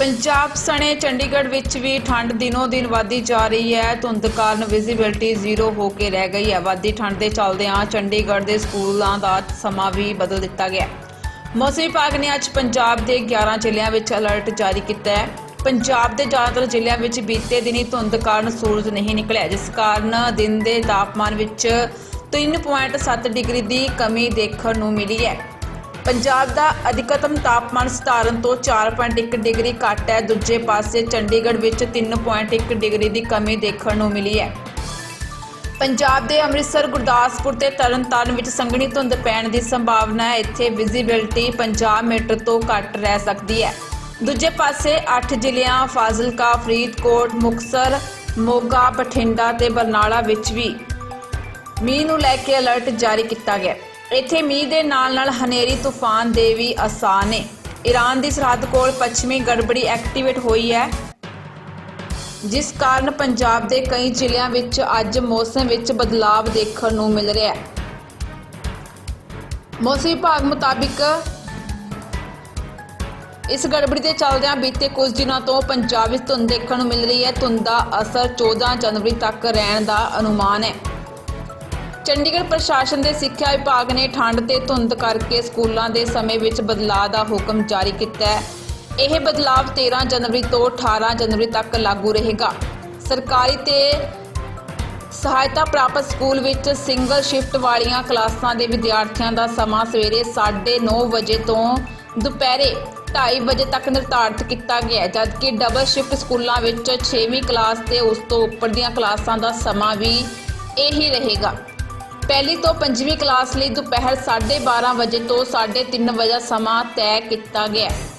ਪੰਜਾਬ ਸਣੇ ਚੰਡੀਗੜ੍ਹ ਵਿੱਚ ਵੀ ਠੰਡ ਦਿਨੋ ਦਿਨ ਵਧਦੀ ਜਾ ਰਹੀ ਹੈ। ਧੁੰਦ ਕਾਰਨ ਵਿਜ਼ਿਬਿਲਟੀ ਜ਼ੀਰੋ ਹੋ ਕੇ ਰਹਿ ਗਈ ਹੈ। ਵਧਦੀ ਠੰਡ ਦੇ ਚੱਲਦਿਆਂ ਚੰਡੀਗੜ੍ਹ ਦੇ ਸਕੂਲਾਂ ਦਾ ਸਮਾਂ ਵੀ ਬਦਲ ਦਿੱਤਾ ਗਿਆ ਮੌਸਮ ਵਿਭਾਗ ਨੇ ਅੱਜ ਪੰਜਾਬ ਦੇ 11 ਜ਼ਿਲ੍ਹਿਆਂ ਵਿੱਚ ਅਲਰਟ ਜਾਰੀ ਕੀਤਾ ਹੈ। ਪੰਜਾਬ ਦੇ ਜ਼ਿਆਦਾਤਰ ਜ਼ਿਲ੍ਹਿਆਂ ਵਿੱਚ ਬੀਤੇ ਦਿਨੀ ਧੁੰਦ ਕਾਰਨ ਸੂਰਜ ਨਹੀਂ ਨਿਕਲਿਆ। ਜਿਸ ਕਾਰਨ ਦਿਨ ਦੇ ਤਾਪਮਾਨ ਵਿੱਚ 3.7 ਡਿਗਰੀ ਦੀ ਕਮੀ ਦੇਖਣ ਨੂੰ ਮਿਲੀ ਹੈ। ਪੰਜਾਬ ਦਾ ਅਧਿਕਤਮ ਤਾਪਮਾਨ ਸਤਾਰਨ ਤੋਂ 4.1 ਡਿਗਰੀ ਘੱਟ ਹੈ। ਦੂਜੇ ਪਾਸੇ ਚੰਡੀਗੜ੍ਹ ਵਿੱਚ 3.1 ਡਿਗਰੀ ਦੀ ਕਮੀ ਦੇਖਣ ਨੂੰ ਮਿਲੀ ਹੈ। ਪੰਜਾਬ ਦੇ ਅੰਮ੍ਰਿਤਸਰ, ਗੁਰਦਾਸਪੁਰ ਤੇ ਤਰਨਤਾਰਨ ਵਿੱਚ ਸੰਘਣੀ ਧੁੰਦ ਪੈਣ ਦੀ ਸੰਭਾਵਨਾ ਹੈ। ਇੱਥੇ ਵਿਜ਼ਿਬਿਲਟੀ 50 ਮੀਟਰ ਤੋਂ ਘੱਟ ਰਹਿ ਸਕਦੀ ਹੈ। ਦੂਜੇ ਪਾਸੇ 8 ਜ਼ਿਲ੍ਹਿਆਂ ਫਾਜ਼ਿਲਕਾ, ਫਰੀਦਕੋਟ ਮੁਕਸਰ ਮੋਗਾ, ਬਠਿੰਡਾ ਤੇ ਬਰਨਾਲਾ ਵਿੱਚ ਵੀ ਮੀਂਹ ਨੂੰ ਲੈ ਕੇ ਅਲਰਟ ਜਾਰੀ ਕੀਤਾ ਗਿਆ। ਇੱਥੇ ਮੀਂਹ ਦੇ ਨਾਲ-ਨਾਲ ਹਨੇਰੀ, ਤੂਫਾਨ ਦੇ ਵੀ ਆਸਾਰ ਨੇ। ਈਰਾਨ ਦੀ ਸਰਹੱਦ ਕੋਲ ਪੱਛਮੀ ਗੜਬੜੀ ਐਕਟੀਵੇਟ ਹੋਈ ਹੈ, ਜਿਸ ਕਾਰਨ ਪੰਜਾਬ ਦੇ ਕਈ ਜ਼ਿਲ੍ਹਿਆਂ ਵਿੱਚ ਅੱਜ ਮੌਸਮ ਵਿੱਚ ਬਦਲਾਅ ਦੇਖਣ ਨੂੰ ਮਿਲ ਰਿਹਾ ਹੈ। ਮੌਸਮ ਵਿਭਾਗ ਮੁਤਾਬਿਕ ਇਸ ਗੜਬੜੀ ਦੇ ਚੱਲਦਿਆਂ ਬੀਤੇ ਕੁਝ ਦਿਨਾਂ ਤੋਂ ਪੰਜਾਬ ਵਿੱਚ ਧੁੰਦ ਦੇਖਣ ਨੂੰ ਮਿਲ ਰਹੀ ਹੈ। ਧੁੰਦ ਦਾ ਅਸਰ 14 ਜਨਵਰੀ ਤੱਕ ਰਹਿਣ ਦਾ ਅਨੁਮਾਨ ਹੈ। ਚੰਡੀਗੜ੍ਹ ਪ੍ਰਸ਼ਾਸਨ ਦੇ ਸਿੱਖਿਆ ਵਿਭਾਗ ਨੇ ਠੰਡ ਤੇ ਧੁੰਦ ਕਰਕੇ ਸਕੂਲਾਂ ਦੇ ਸਮੇਂ ਵਿੱਚ ਬਦਲਾਅ ਦਾ ਹੁਕਮ ਜਾਰੀ ਕੀਤਾ ਹੈ। ਇਹ ਬਦਲਾਅ 13 ਜਨਵਰੀ ਤੋਂ 18 ਜਨਵਰੀ ਤੱਕ ਲਾਗੂ ਰਹੇਗਾ। ਸਰਕਾਰੀ ਤੇ ਸਹਾਇਤਾ ਪ੍ਰਾਪਤ ਸਕੂਲ ਵਿੱਚ ਸਿੰਗਲ ਸ਼ਿਫਟ ਵਾਲੀਆਂ ਕਲਾਸਾਂ ਦੇ ਵਿਦਿਆਰਥੀਆਂ ਦਾ ਸਮਾਂ ਸਵੇਰੇ 9:30 ਵਜੇ ਤੋਂ ਦੁਪਹਿਰੇ 2:30 ਵਜੇ ਤੱਕ ਨਿਰਧਾਰਤ ਕੀਤਾ ਗਿਆ ਹੈ, ਜਦਕਿ ਡਬਲ ਸ਼ਿਫਟ ਸਕੂਲਾਂ ਵਿੱਚ 6ਵੀਂ ਕਲਾਸ ਤੇ ਉਸ ਤੋਂ ਉੱਪਰ ਦੀਆਂ ਕਲਾਸਾਂ ਦਾ ਸਮਾਂ ਵੀ ਇਹੀ ਰਹੇਗਾ। ਪਹਿਲੀ ਤੋਂ ਪੰਜਵੀਂ ਕਲਾਸ ਲਈ ਦੁਪਹਿਰ 12:30 ਵਜੇ ਤੋਂ 3:30 ਵਜੇ ਦਾ ਸਮਾਂ ਤੈਅ ਕੀਤਾ ਗਿਆ। ਹੈ